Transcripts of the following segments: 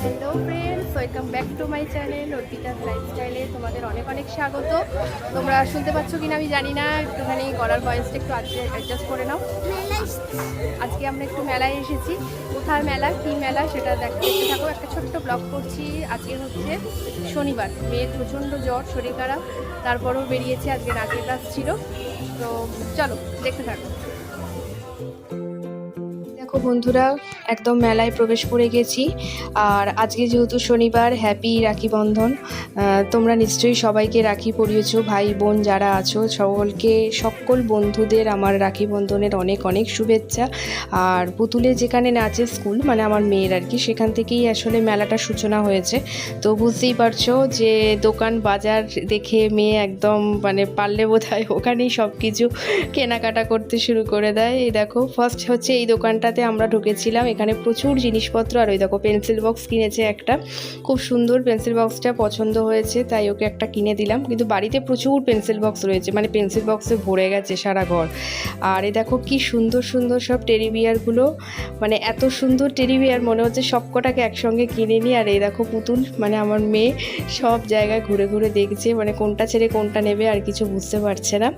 Hello back to my তোমাদের অনেক অনেক স্বাগত। তোমরা শুনতে আমি জানি না, একটুখানি গলার একটু আজকে অ্যাডজাস্ট করে নাও। আজকে আমরা একটু মেলায় এসেছি। কোথার মেলা, কী মেলা সেটা থাকো। একটা ছোট্ট ব্লগ করছি। আজকে হচ্ছে শনিবার মেয়ের প্রচণ্ড জ্বর শরীর খারাপ তারপরও বেরিয়েছে, আজকে নাচের ক্লাস ছিল। তো চলো, দেখতে থাকো। দেখো বন্ধুরা, একদম মেলায় প্রবেশ করে গেছি। আর আজকে যেহেতু শনিবার হ্যাপি রাখি বন্ধন। তোমরা নিশ্চয়ই সবাইকে রাখি পরিয়েছো, ভাই, বোন যারা আছো, সকলকে, সকল বন্ধুদের আমার রাখি বন্ধনের অনেক অনেক শুভেচ্ছা। আর পুতুলে যেখানে নাচে স্কুল মানে আমার মেয়ের আর কি, সেখান থেকেই আসলে মেলাটার সূচনা হয়েছে। তো বুঝতেই পারছ যে দোকান বাজার দেখে মেয়ে একদম মানে পারলে বোধ হয় ওখানেই সব কিছু কেনাকাটা করতে শুরু করে দেয়। এই দেখো ফার্স্ট হচ্ছে এই দোকানটাতে আমরা ঢুকেছিলাম, এখানে প্রচুর জিনিসপত্র, আর ওই দেখো পেন্সিল বক্স কিনেছে একটা। খুব সুন্দর পেন্সিল বক্সটা পছন্দ হয়েছে, তাই ওকে একটা কিনে দিলাম। কিন্তু বাড়িতে প্রচুর পেন্সিল বক্স রয়েছে মানে পেন্সিল বক্সে ভরে গেছে সারা ঘর। আর এ দেখো কি সুন্দর সুন্দর সব টেরি বিয়ারগুলো মানে এত সুন্দর টেরি বিয়ার মনে হচ্ছে সবকটাকে একসঙ্গে কিনে নিই। আর এই দেখো পুতুল মানে আমার মেয়ে সব জায়গায় ঘুরে ঘুরে দেখছে মানে কোনটা ছেড়ে কোনটা নেবে, আর কিছু বুঝতে পারছে না।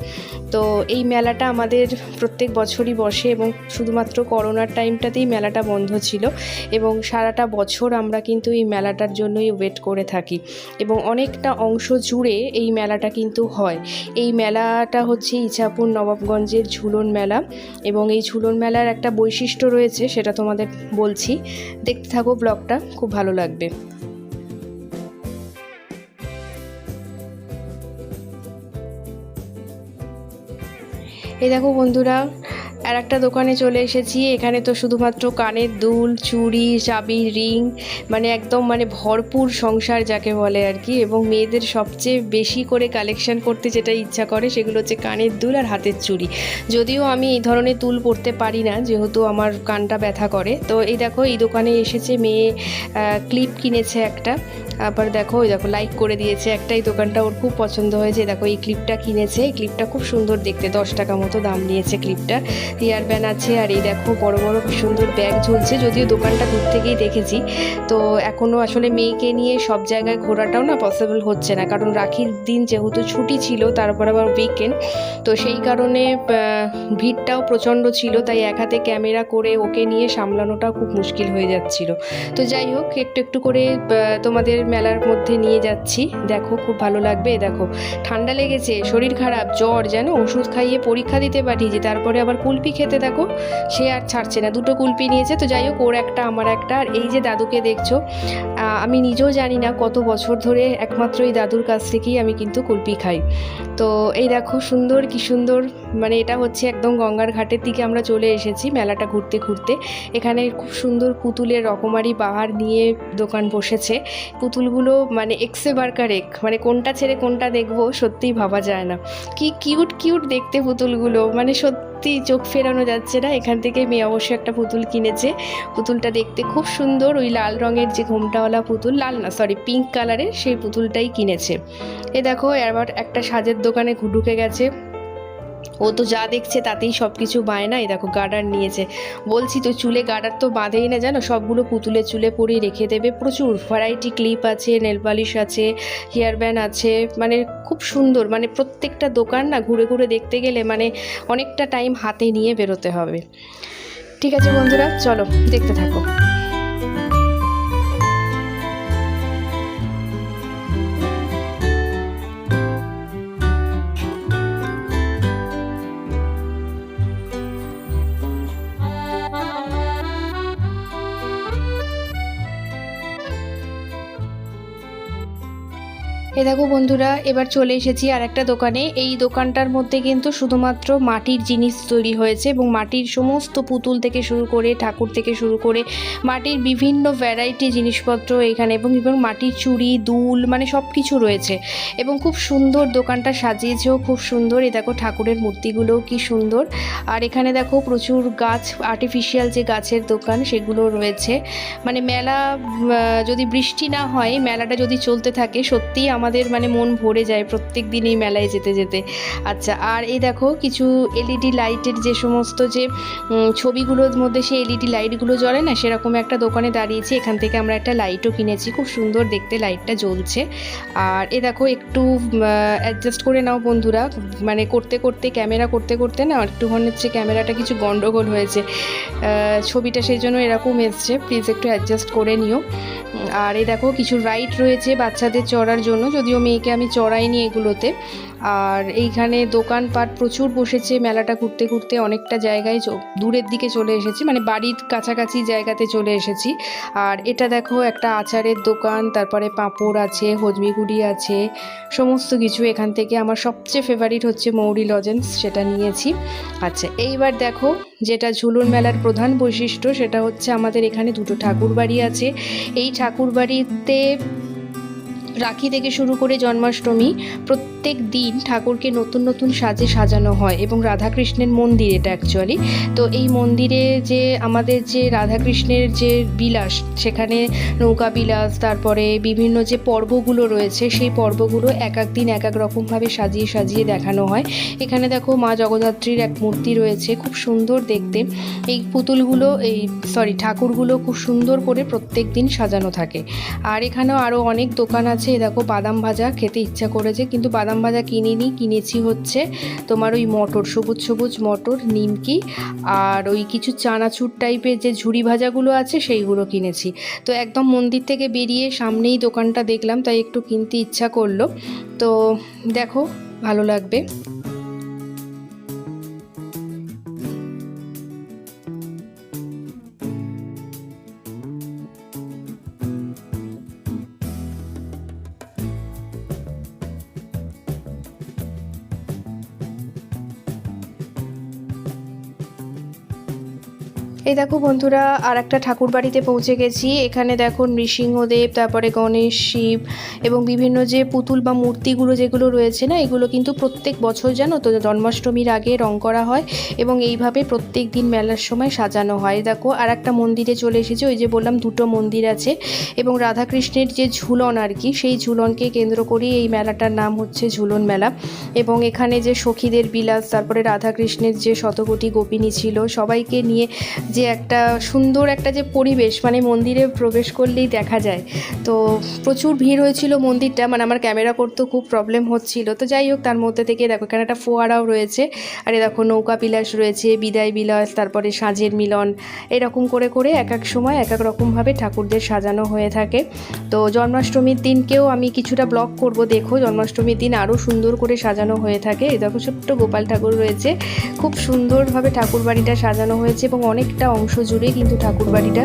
তো এই মেলাটা আমাদের প্রত্যেক বছরই বসে, এবং শুধুমাত্র করোনার টাইমটাতেই মেলাটা বন্ধ ছিল এবং সারাটা বছর আমরা কিন্তু এই মেলাটার জন্যই ওয়েট করে থাকি এবং অনেকটা অংশ জুড়ে এই মেলাটা কিন্তু হয়। এই মেলাটা হচ্ছে ইছাপুর নবাবগঞ্জের ঝুলন মেলা এবং এই ঝুলন মেলার একটা বৈশিষ্ট্য রয়েছে সেটা তোমাদের বলছি। দেখতে থাকো ব্লগটা, খুব ভালো লাগবে। এই দেখো বন্ধুরা আর একটা দোকানে চলে এসেছি। এখানে তো শুধুমাত্র কানের দুল, চুড়ি, চাবি, রিং মানে একদম মানে ভরপুর সংসার যাকে বলে আর কি। এবং মেয়েদের সবচেয়ে বেশি করে কালেকশন করতে যেটা ইচ্ছা করে সেগুলো হচ্ছে কানের দুল আর হাতের চুড়ি। যদিও আমি এই ধরনের তুল পরতে পারি না, যেহেতু আমার কানটা ব্যথা করে। তো এই দেখো, এই দোকানে এসেছে মেয়ে ক্লিপ কিনেছে একটা। আবার দেখো ওই দেখো লাইক করে দিয়েছে একটা। এই দোকানটা ওর খুব পছন্দ হয়েছে। দেখো, এই ক্লিপটা কিনেছে। এই ক্লিপটা খুব সুন্দর দেখতে। দশ টাকা মতো দাম নিয়েছে ক্লিপটা হেয়ার ব্যান আছে, আর এই দেখো বড় বড় সুন্দর ব্যাগ ঝুলছে। যদিও দোকানটা দূর থেকেই দেখেছি। তো এখনও আসলে মেয়েকে নিয়ে সব জায়গায় ঘোরাটাও না পসিবল হচ্ছে না। কারণ রাখির দিন যেহেতু ছুটি ছিল, তারপর আবার উইকেন্ড তো সেই কারণে ভিড়টাও প্রচণ্ড ছিল, তাই এক হাতে ক্যামেরা করে ওকে নিয়ে সামলানোটাও খুব মুশকিল হয়ে যাচ্ছিল। তো যাই হোক, একটু একটু করে তোমাদের মেলার মধ্যে নিয়ে যাচ্ছি। দেখো, খুব ভালো লাগবে, দেখো। ঠান্ডা লেগেছে, শরীর খারাপ, জ্বর যেন, ওষুধ খাইয়ে পরীক্ষা দিতে পাঠিয়েছি, তারপরে আবার কুলপি খেতে দেখো, সে আর ছাড়ছে না। দুটো কুলপি নিয়েছে, তো যাই হোক, ওর একটা, আমার একটা। আর এই যে দাদুকে দেখছ আমি নিজেও জানি না কত বছর ধরে একমাত্র এই দাদুর কাছ থেকেই আমি কিন্তু কুলপি খাই। তো এই দেখো, সুন্দর কি সুন্দর মানে এটা হচ্ছে একদম গঙ্গার ঘাটের দিকে আমরা চলে এসেছি মেলাটা ঘুরতে ঘুরতে। এখানে খুব সুন্দর পুতুলের রকমারি বাহার নিয়ে দোকান বসেছে। পুতুলগুলো মানে এক্সে বার্কার এক মানে কোনটা ছেড়ে কোনটা দেখব সত্যিই ভাবা যায় না। কি কিউট কিউট দেখতে পুতুলগুলো মানে সত্যি চোখ ফেরানো যাচ্ছে না। এখান থেকে মেয়ে অবশ্যই একটা পুতুল কিনেছে। পুতুলটা দেখতে খুব সুন্দর। ওই লাল রঙের যে ঘোমটাওয়ালা পুতুল, লাল না সরি পিঙ্ক কালারের সেই পুতুলটাই কিনেছে। এ দেখো, এবার একটা সাজের দোকানে ঢুকে গেছে। ও তো যা দেখছে তাতেই সব কিছু বায়না এই দেখো গার্ডার নিয়েছে। বলছি তো চুলে গার্ডার তো বাঁধেই না, জানো? সবগুলো পুতুলে চুলে পরিয়ে রেখে দেবে। প্রচুর ভ্যারাইটি ক্লিপ আছে নেল পালিশ আছে হেয়ার ব্যান্ড আছে মানে খুব সুন্দর। মানে প্রত্যেকটা দোকান না ঘুরে ঘুরে দেখতে গেলে মানে অনেকটা টাইম হাতে নিয়ে বেরোতে হবে। ঠিক আছে বন্ধুরা, চলো দেখতে থাকো। এ দেখো বন্ধুরা, এবার চলে এসেছি আর একটা দোকানে। এই দোকানটার মধ্যে কিন্তু শুধুমাত্র মাটির জিনিস তৈরি হয়েছে এবং মাটির সমস্ত পুতুল থেকে শুরু করে, ঠাকুর থেকে শুরু করে মাটির বিভিন্ন ভ্যারাইটি জিনিসপত্র এখানে এবং এবং মাটির চুড়ি, দুল মানে সব কিছু রয়েছে। এবং খুব সুন্দর দোকানটা সাজিয়েছেও খুব সুন্দর। এ দেখো ঠাকুরের মূর্তিগুলোও কি সুন্দর। আর এখানে দেখো প্রচুর গাছ আর্টিফিশিয়াল যে গাছের দোকান সেগুলো রয়েছে। মানে মেলা যদি বৃষ্টি না হয়, মেলাটা যদি চলতে থাকে, সত্যিই আমাদের মানে মন ভরে যায় প্রত্যেক দিন এই মেলায় যেতে যেতে। আচ্ছা আর এই দেখো কিছু এলইডি লাইটের যে সমস্ত যে ছবিগুলোর মধ্যে সেই এলইডি লাইটগুলো জ্বলে না, সেরকম একটা দোকানে দাঁড়িয়েছি, এখান থেকে আমরা একটা লাইটও কিনেছি। খুব সুন্দর দেখতে লাইটটা জ্বলছে। আর এ দেখো একটু অ্যাডজাস্ট করে নাও বন্ধুরা মানে করতে করতে ক্যামেরা করতে করতে না একটু মনে হচ্ছে ক্যামেরাটা কিছু গন্ডগোল হয়েছে। ছবিটা সেই জন্য এরকম এসছে প্লিজ একটু অ্যাডজাস্ট করে নিও। আর এই দেখো, কিছু রাইড রয়েছে বাচ্চাদের চড়ার জন্য, যদিও মেয়েকে আমি চড়াইনি এগুলোতে। আর এইখানে দোকানপাট প্রচুর বসেছে, মেলাটা ঘুরতে ঘুরতে অনেকটা জায়গায় দূরের দিকে চলে এসেছি মানে বাড়ির কাছাকাছি জায়গাতে চলে এসেছি। আর এটা দেখো, একটা আচারের দোকান, তারপরে পাঁপড় আছে, হজমিগুড়ি আছে, সমস্ত কিছু এখান থেকে আমার সবচেয়ে ফেভারিট হচ্ছে মৌরি লজেন্স সেটা নিয়েছি। আচ্ছা এইবার দেখো, যেটা ঝুলুর মেলার প্রধান বৈশিষ্ট্য, সেটা হচ্ছে আমাদের এখানে দুটো ঠাকুর বাড়ি আছে। এই ঠাকুর বাড়িতে রাখি থেকে শুরু করে জন্মাষ্টমী প্রত্যেক দিন ঠাকুরকে নতুন নতুন সাজে সাজানো হয় এবং রাধাকৃষ্ণের মন্দির এটা অ্যাকচুয়ালি তো এই মন্দিরে যে আমাদের যে রাধাকৃষ্ণের যে বিলাস, সেখানে নৌকা বিলাস, তারপরে বিভিন্ন যে পর্বগুলো রয়েছে, সেই পর্বগুলো এক এক দিন এক এক রকমভাবে সাজিয়ে সাজিয়ে দেখানো হয়। এখানে দেখো মা জগদ্ধাত্রীর এক মূর্তি রয়েছে, খুব সুন্দর দেখতে। এই পুতুলগুলো, এই সরি ঠাকুরগুলো খুব সুন্দর করে প্রত্যেক দিন সাজানো থাকে। আর এখানেও আরও অনেক দোকান আছে এই দেখো বাদাম ভাজা খেতে ইচ্ছা করেছে, কিন্তু বাদাম ভাজা কিনিনি, কিনেছি হচ্ছে তোমার ওই মটর, সবুজ সবুজ মটর, নিমকি আর ওই কিছু চানাচুর টাইপের যে ঝুড়ি ভাজাগুলো আছে সেইগুলো কিনেছি। তো একদম মন্দির থেকে বেরিয়ে সামনেই দোকানটা দেখলাম, তাই একটু কিনতে ইচ্ছা করল। তো দেখো, ভালো লাগবে। এই দেখো বন্ধুরা আর একটা ঠাকুর বাড়িতে পৌঁছে গেছি। এখানে দেখো নৃসিংহদেব, তারপরে গণেশ, শিব এবং বিভিন্ন যে পুতুল বা মূর্তিগুলো যেগুলো রয়েছে না, এগুলো কিন্তু প্রত্যেক বছর জানো তো, জন্মাষ্টমীর আগে রং করা হয় এবং এইভাবে প্রত্যেক দিন মেলার সময় সাজানো হয়। দেখো আর একটা মন্দিরে চলে এসেছে, ওই যে বললাম দুটো মন্দির আছে এবং রাধাকৃষ্ণের যে ঝুলন আর কি, সেই ঝুলনকে কেন্দ্র করেই এই মেলাটার নাম হচ্ছে ঝুলন মেলা এবং এখানে যে সখীদের বিলাস, তারপরে রাধাকৃষ্ণের যে শতকোটি গোপিনী ছিল, সবাইকে নিয়ে যে একটা সুন্দর একটা যে পরিবেশ মানে মন্দিরে প্রবেশ করলেই দেখা যায়। তো প্রচুর ভিড় হয়েছিল মন্দিরটা মানে আমার ক্যামেরা করতেও খুব প্রবলেম হচ্ছিল। তো যাই হোক, তার মধ্যে থেকে দেখো, এখানে একটা ফোয়ারাও রয়েছে। আর দেখো, নৌকা বিলাস রয়েছে, বিদায় বিলাস, তারপরে সাঁঝের মিলন, এরকম করে করে এক এক সময় এক এক রকমভাবে ঠাকুরদের সাজানো হয়ে থাকে। তো জন্মাষ্টমীর দিনকেও আমি কিছুটা ব্লগ করব, দেখো। জন্মাষ্টমীর দিন আরও সুন্দর করে সাজানো হয়ে থাকে। এই দেখো, ছোট্ট গোপাল ঠাকুর রয়েছে। খুব সুন্দরভাবে ঠাকুর বাড়িটা সাজানো হয়েছে এবং অনেকটা অংশ জুড়ে কিন্তু ঠাকুর বাড়িটা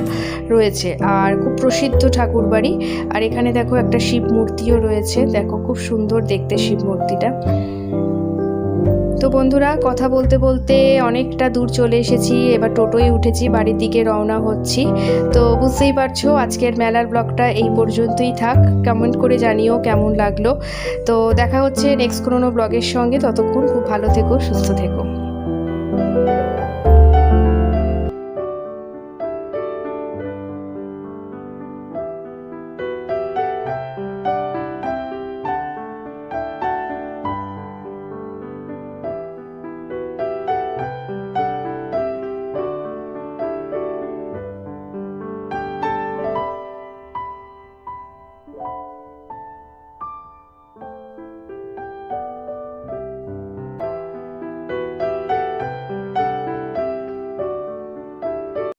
রয়েছে। আর খুব প্রসিদ্ধ ঠাকুর বাড়ি আর এখানে দেখো একটা শিব মূর্তিও রয়েছে। দেখো খুব সুন্দর দেখতে শিব মূর্তিটা তো বন্ধুরা, কথা বলতে বলতে অনেকটা দূর চলে এসেছি। এবার টোটোয় উঠেছি, বাড়ির দিকে রওনা হচ্ছি। তো বুঝতেই পারছ, আজকের মেলার ব্লগটা এই পর্যন্তই থাক। কমেন্ট করে জানিও কেমন লাগল। তো দেখা হচ্ছে নেক্সট কোনো ব্লগের সঙ্গে। ততক্ষণ খুব ভালো থেকো, সুস্থ থেকো।